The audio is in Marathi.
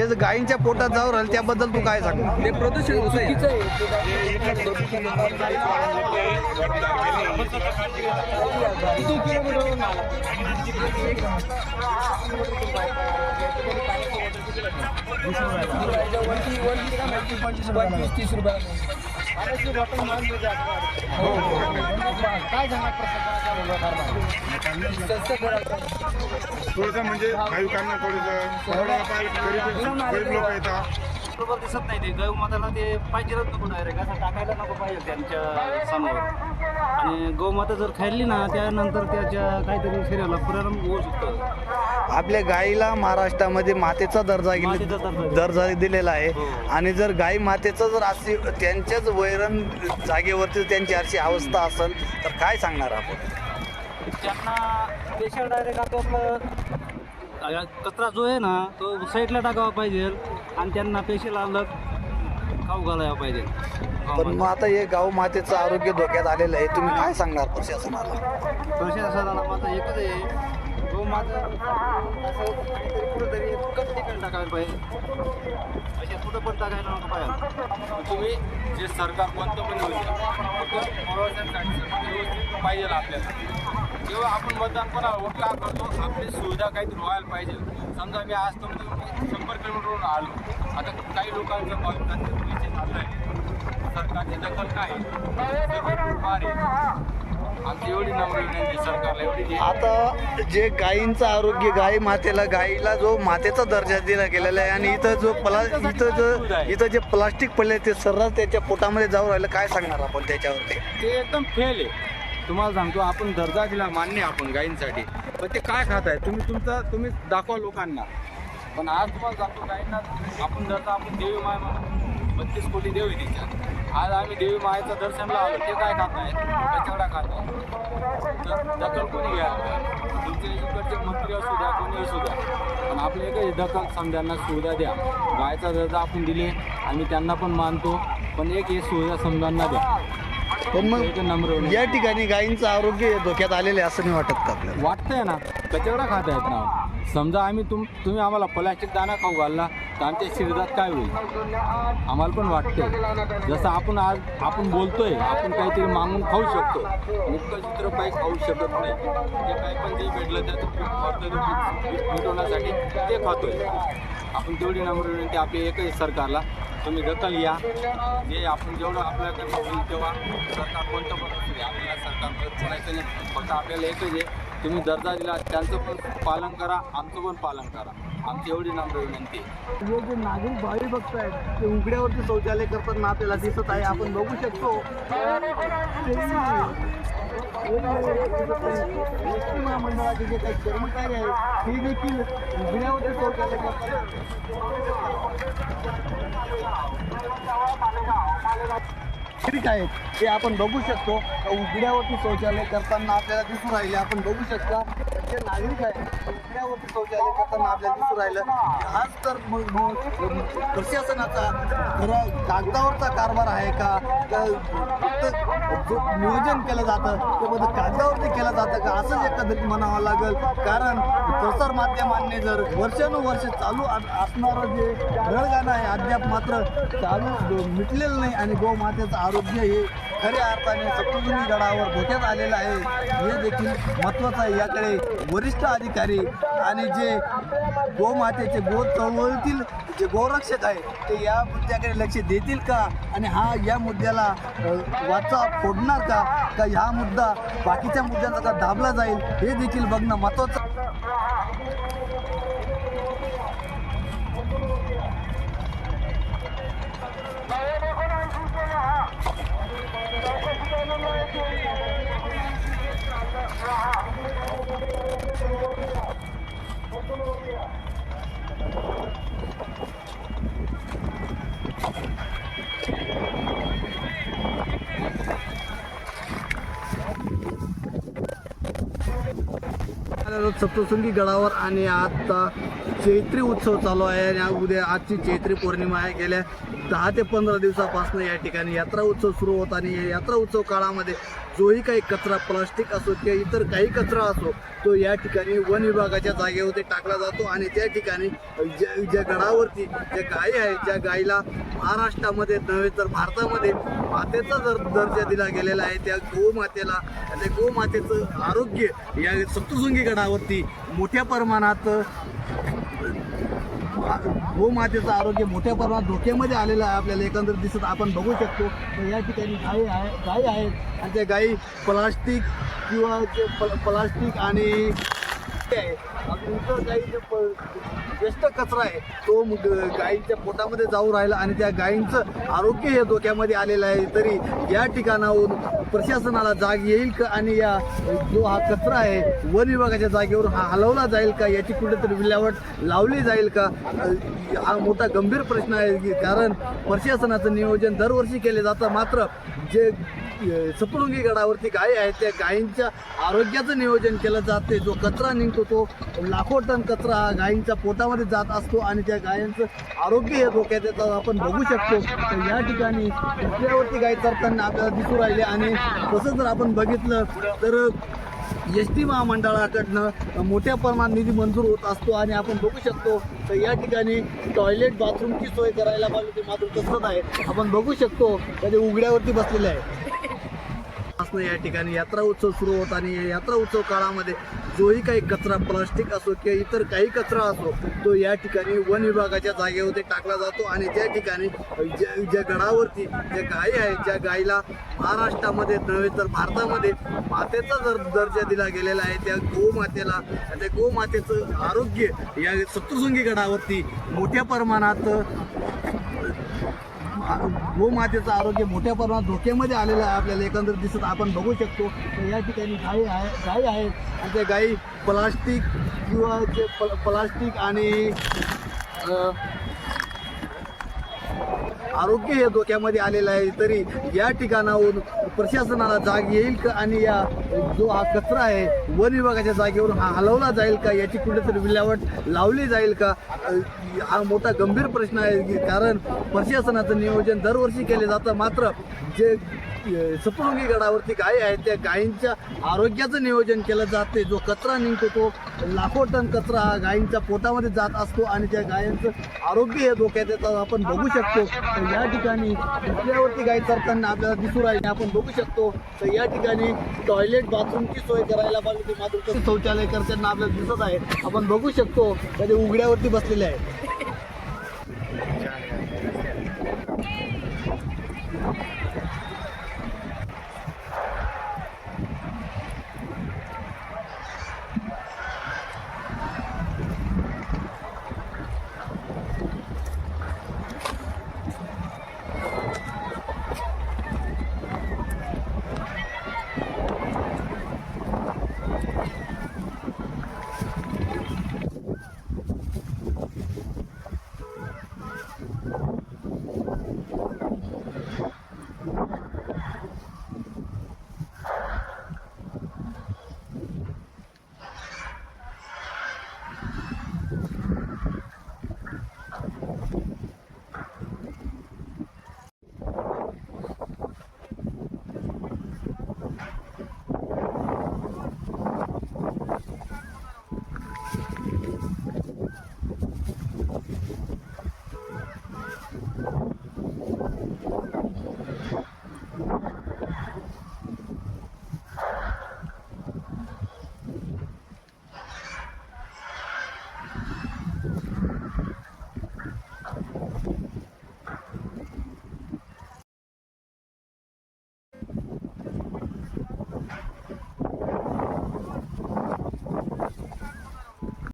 ते गायींच्या पोटात जाऊ राहील त्याबद्दल तू काय सांगणार ते प्रदूषण होतं. तीस सांगा थोडंसं म्हणजे भाविकांना थोडंसं गरीब गरीब लोक येतात. बरोबर दिसत नाही ते. गौमाताला ते पाहिजेच नको डायरेक्ट असं टाकायला नको पाहिजे त्यांच्यासमोर. आणि गौमाता जर खाल्ली ना त्यानंतर त्याच्या काहीतरी शरीराला परिणाम होऊ शकतो. आपल्या गायीला महाराष्ट्रामध्ये मातेचा दर्जा गेले- दर्जा. दिलेला आहे. हो. आणि जर गाई मातेचं जर अशी त्यांच्याच वैरण जागेवरती त्यांची अशी अवस्था असेल तर काय सांगणार आपण? त्यांना पेशंट डायरेक्ट आपलं कचरा जो आहे ना तो साईडला टाकावा पाहिजे आणि त्यांना पेशीला अलग खाऊ घालायला पाहिजे. पण मग आता हे गाव मातेचं आरोग्य धोक्यात आलेलं आहे. तुम्ही काय सांगणार प्रशासनाला? प्रशासनाला माझं एकच आहे. जो माझं असं काहीतरी कुठंतरी ठिकाणी टाकायला पाहिजे. असे कुठं पण टाकायला नको पाहिजे तुम्ही जे सरकार कोणतं पण फक्त व्यवस्थित पाहिजे आपल्याला. जेव्हा आपण मतदान कोणाला वोट का करतो आपली सुविधा काहीतरी व्हायला पाहिजे. समजा मी आज तुमचं शंभर किलोमीटरवरून आलो. आता काही लोकांचं पैसे चाललं आहे सरकारची दखल काय? आहे? फार आहे. आमची एवढी नम्र विनंती सरकारला एवढी आता जे गायींचं आरोग्य गाई मातेला गाईला जो मातेचा दर्जा दिला गेलेला आहे आणि इथं जो प्ला इथं जो इथं जे प्लास्टिक पडले ते सर्रास त्याच्या पोटामध्ये जाऊ राहिलं. काय सांगणार आपण त्याच्यावरती? ते एकदम फेल आहे. तुम्हाला सांगतो आपण दर्जा दिला मान्य आपण गायींसाठी. पण ते काय खात आहे तुम्ही तुमचा तुम्ही दाखवा लोकांना. पण आज तुम्हाला सांगतो गायींना आपण दर्जा आपण देवी माय बत्तीस कोटी देवी तिच्या आज आम्ही देवी मायेचं दर्शनला आलो ते काय खात आहे कचवडा खात आहेत तर दखल कोणी घ्या? तुमचे इकडचे मंत्री असू द्या कोणी असू द्या. पण आपल्या एकच दखल समजांना सुविधा द्या. गायचा दर्जा आपण दिले आम्ही त्यांना पण मानतो. पण एक हे सुविधा समजांना द्या. पण मग. या ठिकाणी गायींचं आरोग्य धोक्यात आलेलं आहे असं नाही वाटत का आपल्याला? वाटतंय ना. कचवडा खात आहेत ना. समजा आम्ही तुम तुम्ही आम्हाला प्लास्टिक दाना खाऊ घालला तर आमच्या शरीरात काय होईल? आम्हाला पण वाटतंय. जसं आपण आज आपण बोलतोय आपण काहीतरी मागून खाऊ शकतो. मुक्त चित्र काही खाऊ शकत नाही. ते काही पण जे भेटलं त्याचं मिटवण्यासाठी ते खातोय. आपण तेवढी नम्र विनंती आपली एकच सरकारला. तुम्ही दखल घ्या जे आपण जेवढं आपल्याकडे होईल तेव्हा सरकार कोणतं पण असू आपल्याला सरकार कोणाचं नाही. फक्त आपल्याला एकच आहे तुम्ही दर्जा दिला त्यांचं पण पालन करा आमचं पण पालन करा. आमची एवढी नम्र विनंती आहे. हे जे नागरिक भावी भक्त आहेत ते उघड्यावरती शौचालय करताना आपल्याला दिसत आहे. आपण बघू शकतो. एसटी महामंडळाचे जे काही कर्मचारी आहेत ते देखील उघड्यावरती शौचालय करतात नागरिक आहेत ते आपण बघू शकतो. उघड्यावरती शौचालय करताना आपल्याला दिसून राहिले. आपण बघू शकता. जे नागरिक आहेत शौचालय करताना आपल्याला दिसून राहिलं. हाच तर मग मग प्रशासनाचा खरा कागदावरचा कारभार आहे का? तर फक्त जो नियोजन केलं जातं ते बघा कागदावरती केलं जातं का? असंच एकंदरीत म्हणावं लागेल. कारण प्रसार माध्यमांनी जर वर्षानुवर्ष चालू आ- असणारं जे रळगाणं आहे अद्याप मात्र चालू मिटलेलं नाही आणि गोमातेचं आरोग्य हे खऱ्या अर्थाने सप्तशृंगी गडावर धोक्यात आलेलं आहे. हे देखील महत्त्वाचं आहे. याकडे वरिष्ठ अधिकारी आणि जे गोमातेचे गो चळवळीतील जे गोरक्षक आहे ते या मुद्द्याकडे लक्ष देतील का? आणि हा या मुद्द्याला वाचा फोडणार का? का हा मुद्दा बाकीच्या मुद्द्यांचा का दाबला जाईल? हे देखील बघणं महत्त्वाचं आलेलो सप्तशृंगी गडावर आणि आता चैत्री उत्सव चालू आहे आणि उद्या आजची चैत्री पौर्णिमा आहे. गेल्या दहा ते पंधरा दिवसापासून या ठिकाणी यात्रा उत्सव सुरू होत आणि या यात्रा उत्सव काळामध्ये जोही काही कचरा प्लास्टिक असो किंवा इतर काही कचरा असो तो या ठिकाणी वन विभागाच्या जागेवरती टाकला जातो आणि त्या ठिकाणी ज्या ज्या गडावरती ज्या गायी आहेत ज्या गायीला महाराष्ट्रामध्ये नव्हे तर भारतामध्ये मातेचा जर दर्जा दिला गेलेला आहे. त्या गोमातेला त्या गोमातेचं आरोग्य या सप्तशृंगी गडावरती मोठ्या प्रमाणात गोमातेचं आरोग्य मोठ्या प्रमाणात धोक्यामध्ये आलेलं आहे आपल्याला एकंदर दिसत आपण बघू शकतो तर या ठिकाणी गायी आहे गायी आहेत आणि त्या गायी प्लास्टिक किंवा जे प्लास्टिक आणि आहे. इतर काही ज्येष्ठ कचरा आहे तो मग गायींच्या पोटामध्ये जाऊ राहिला आणि त्या गायींचं आरोग्य हे धोक्यामध्ये आलेलं आहे. तरी या ठिकाणाहून प्रशासनाला जाग येईल का? आणि या जो हा कचरा आहे वन विभागाच्या जागेवर हा हलवला जाईल का? याची कुठेतरी विल्हेवाट लावली जाईल का? हा मोठा गंभीर प्रश्न आहे कारण प्रशासनाचं नियोजन दरवर्षी केले जातं. मात्र जे सपळुंगी गडावरती गायी आहेत. त्या गायींच्या आरोग्याचं नियोजन केलं जाते. जो कचरा निघतो तो लाखो टन कचरा हा गायींच्या पोटामध्ये जात असतो आणि त्या गायींचं आरोग्य हे धोक्यात येतं. आपण बघू शकतो तर या ठिकाणी रस्त्यावरती गायी चरताना आपल्याला दिसू राहिले आणि तसं जर आपण बघितलं तर एस टी महामंडळाकडनं मोठ्या प्रमाणात निधी मंजूर होत असतो आणि आपण बघू शकतो तर या ठिकाणी टॉयलेट बाथरूमची सोय करायला पाहिजे ते मात्र तसंच आहे आपण बघू शकतो. त्या ते उघड्यावरती बसलेले आहे. असणं या ठिकाणी यात्रा उत्सव सुरू होत आणि या यात्रा उत्सव काळामध्ये जोही काही कचरा प्लास्टिक असो किंवा इतर काही कचरा असो तो या ठिकाणी वन विभागाच्या जागेवरती टाकला जातो आणि त्या ठिकाणी ज्या ज्या गडावरती ज्या गायी आहेत ज्या गायीला महाराष्ट्रामध्ये नव्हे तर भारतामध्ये मातेचा जर दर्जा दिला गेलेला आहे. त्या गोमातेला त्या गोमातेचं आरोग्य या सप्तशृंगी गडावरती मोठ्या प्रमाणात गोमातेचं आरोग्य मोठ्या प्रमाणात धोक्यामध्ये आलेलं आहे आपल्याला एकंदर दिसत आपण बघू शकतो. तर या ठिकाणी गाई आहे गाई आहेत. आणि त्या गाई प्लास्टिक किंवा जे प्लास्टिक आणि आरोग्य हे धोक्यामध्ये आलेलं आहे. तरी या ठिकाणाहून प्रशासनाला जाग येईल का? आणि या जो हा कचरा आहे वन विभागाच्या जागेवरून हा हलवला जाईल का? याची कुठेतरी विल्हेवाट लावली जाईल का? हा मोठा गंभीर प्रश्न आहे. कारण प्रशासनाचं नियोजन दरवर्षी केले जातं. मात्र जे सपळुंगी गडावरती गायी आहेत. त्या गायींच्या आरोग्याचं नियोजन केलं जाते. जो कचरा निघतो तो लाखो टन कचरा हा गायींच्या पोटामध्ये जात असतो आणि त्या गायींचं आरोग्य हे धोक्यात येतं. आपण बघू शकतो. तर या ठिकाणी रस्त्यावरती गाय चरताना आपल्याला दिसू राहिले. आपण बघू शकतो. तर या ठिकाणी टॉयलेट बाथरूमची सोय करायला पाहिजे. मात्र शौचालय करताना आपल्याला दिसत आहे. आपण बघू शकतो. कधी उघड्यावरती बसलेले आहे